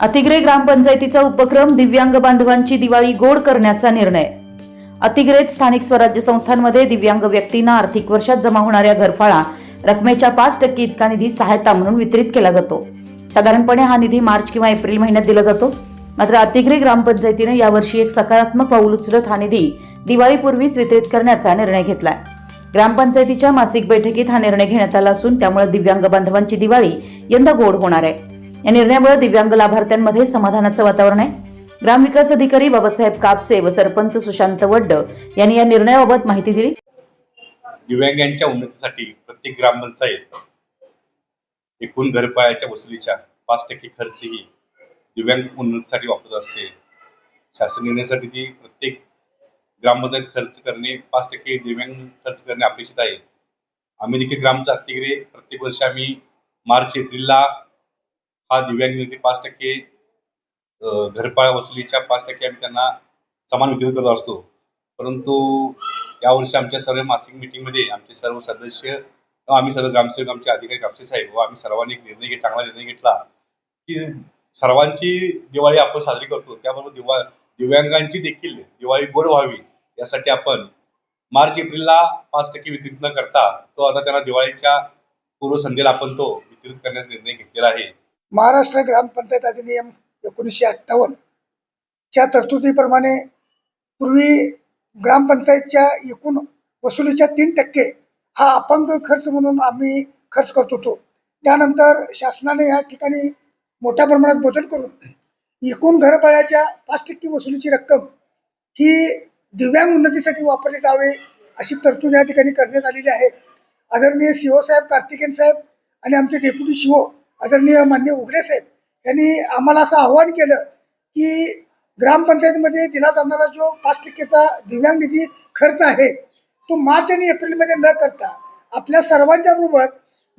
अतिग्रे ग्रामपंचायतीचा उपक्रम दिव्यांग बांधवांची दिवाळी गोड करण्याचा निर्णय. अतिग्रेत स्थानिक स्वराज्य संस्थांमध्ये दिव्यांग व्यक्तींना आर्थिक वर्षात जमा होणाऱ्या घरफाळा रकमेच्या पाच टक्के इतका निधी सहायता म्हणून वितरित केला जातो. साधारणपणे हा निधी मार्च किंवा एप्रिल महिन्यात दिला जातो. मात्र अतिग्रे ग्रामपंचायतीने यावर्षी एक सकारात्मक पाऊल उचलत हा निधी दिवाळीपूर्वीच वितरित करण्याचा निर्णय घेतलाय. ग्रामपंचायतीच्या मासिक बैठकीत हा निर्णय घेण्यात आला असून त्यामुळे दिव्यांग बांधवांची दिवाळी यंदा गोड होणार आहे. या निर्णयामुळे दिव्यांग लाभार्थ्यांमध्ये समाधानाचं वातावरण आहे. ग्रामविकास अधिकारी बाबासाहेब कापसे व सरपंच सुशांत वड्ड यांनी या निर्णयाबाबत माहिती दिली. दिव्यांगांच्या उन्नतीसाठी प्रत्येक ग्रामपंचायत एकूण घरपाळ्याच्या वसुलीच्या पाच टक्के खर्च ही दिव्यांग उन्नतीसाठी वापरत असते. शासन निर्णयासाठी ती प्रत्येक ग्रामपंचायत खर्च करणे पाच टक्के दिव्यांग खर्च करणे अपेक्षित आहे. आम्ही देखील ग्रामचा अतिग्रे प्रत्येक वर्षी आम्ही मार्च एप्रिलला हा दिव्यांग निधी पाच टक्के घरपाळ वसुलीच्या पाच टक्के आम्ही त्यांना समान वितरित करत असतो. परंतु यावर्षी आमच्या सर्व मासिक मीटिंगमध्ये आमचे सर्व सदस्य आम्ही सर्व ग्रामसेवक आमचे अधिकारी कापसे साहेब व आम्ही सर्वांनी एक निर्णय घेत चांगला निर्णय घेतला की सर्वांची दिवाळी आपण साजरी करतो. त्याबरोबर दिवा दिव्यांगांची देखील दिवाळी गोड व्हावी यासाठी आपण मार्च एप्रिलला पाच टक्के वितरित न करता तो आता त्यांना दिवाळीच्या पूर्वसंध्येला आपण तो वितरित करण्याचा निर्णय घेतलेला आहे. महाराष्ट्र ग्रामपंचायत अधिनियम एकोणीसशे अठ्ठावन्न च्या तरतुदीप्रमाणे पूर्वी ग्रामपंचायतच्या एकूण वसुलीच्या तीन टक्के हा अपंग खर्च म्हणून आम्ही खर्च करत होतो. त्यानंतर शासनाने या ठिकाणी मोठ्या प्रमाणात बदल करून एकूण घरपाळ्याच्या पाच टक्के वसुलीची रक्कम ही दिव्यांग उन्नतीसाठी वापरली जावे अशी तरतूद या ठिकाणी करण्यात आलेली आहे. आदरणीय सीओ साहेब कार्तिकेन साहेब आणि आमचे डेप्युटी सीओ आदरणीय मान्य उघडे साहेब यांनी आम्हाला असं आव्हान केलं की ग्रामपंचायतीमध्ये दिला जाणारा जो पाच टक्केचा दिव्यांग निधी खर्च आहे तो मार्च आणि एप्रिलमध्ये न करता आपल्या सर्वांच्या बरोबर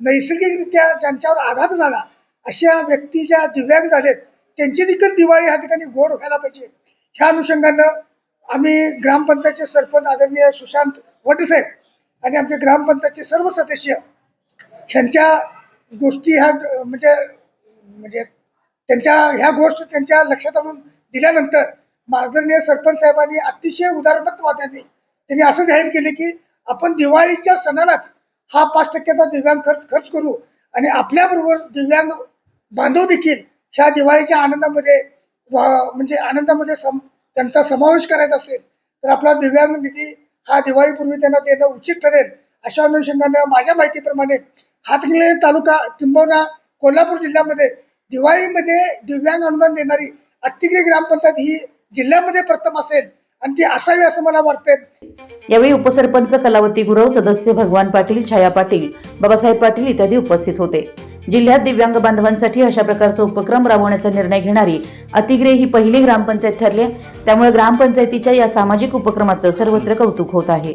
नैसर्गिकरित्या ज्यांच्यावर आघात झाला अशा व्यक्ती ज्या दिव्यांग झालेत त्यांची देखील दिवाळी ह्या ठिकाणी गोड व्हायला पाहिजे. ह्या अनुषंगानं आम्ही ग्रामपंचायतचे सरपंच आदरणीय सुशांत वटसाहेब आणि आमचे ग्रामपंचायतचे सर्व सदस्य ह्यांच्या गोष्टी ह्या म्हणजे म्हणजे त्यांच्या ह्या गोष्ट त्यांच्या लक्षात आणून दिल्यानंतर आदरणीय सरपंच साहेबांनी अतिशय उदारमतवाद्यांनी त्यांनी असं जाहीर केले की आपण दिवाळीच्या सणालाच हा पाच टक्क्याचा दिव्यांग खर्च खर्च करू आणि आपल्याबरोबर दिव्यांग बांधव देखील ह्या दिवाळीच्या आनंदामध्ये म्हणजे आनंदामध्ये सम त्यांचा समावेश करायचा असेल तर आपला दिव्यांग निधी हा दिवाळीपूर्वी त्यांना देणं उचित ठरेल अशा अनुषंगानं माझ्या माहितीप्रमाणे हातकणंगले तालुका किंबहुना कोल्हापूर जिल्ह्यामध्ये. दिवाळीमध्ये दिव्यांग अनुदान देणारी अत्तिगिरी ग्रामपंचायत ही जिल्ह्यामध्ये प्रथम असेल आणि ती असावी असं मला वाटतंय. यावेळी उपसरपंच कलावती गुरव सदस्य भगवान पाटील छाया पाटील बाबासाहेब पाटील इत्यादी उपस्थित होते. जिल्ह्यात दिव्यांग बांधवांसाठी अशा प्रकारचा उपक्रम राबवण्याचा निर्णय घेणारी अतिग्रे ही पहिली ग्रामपंचायत ठरली आहे. त्यामुळे ग्रामपंचायतीच्या या सामाजिक उपक्रमाचं सर्वत्र कौतुक होत आहे.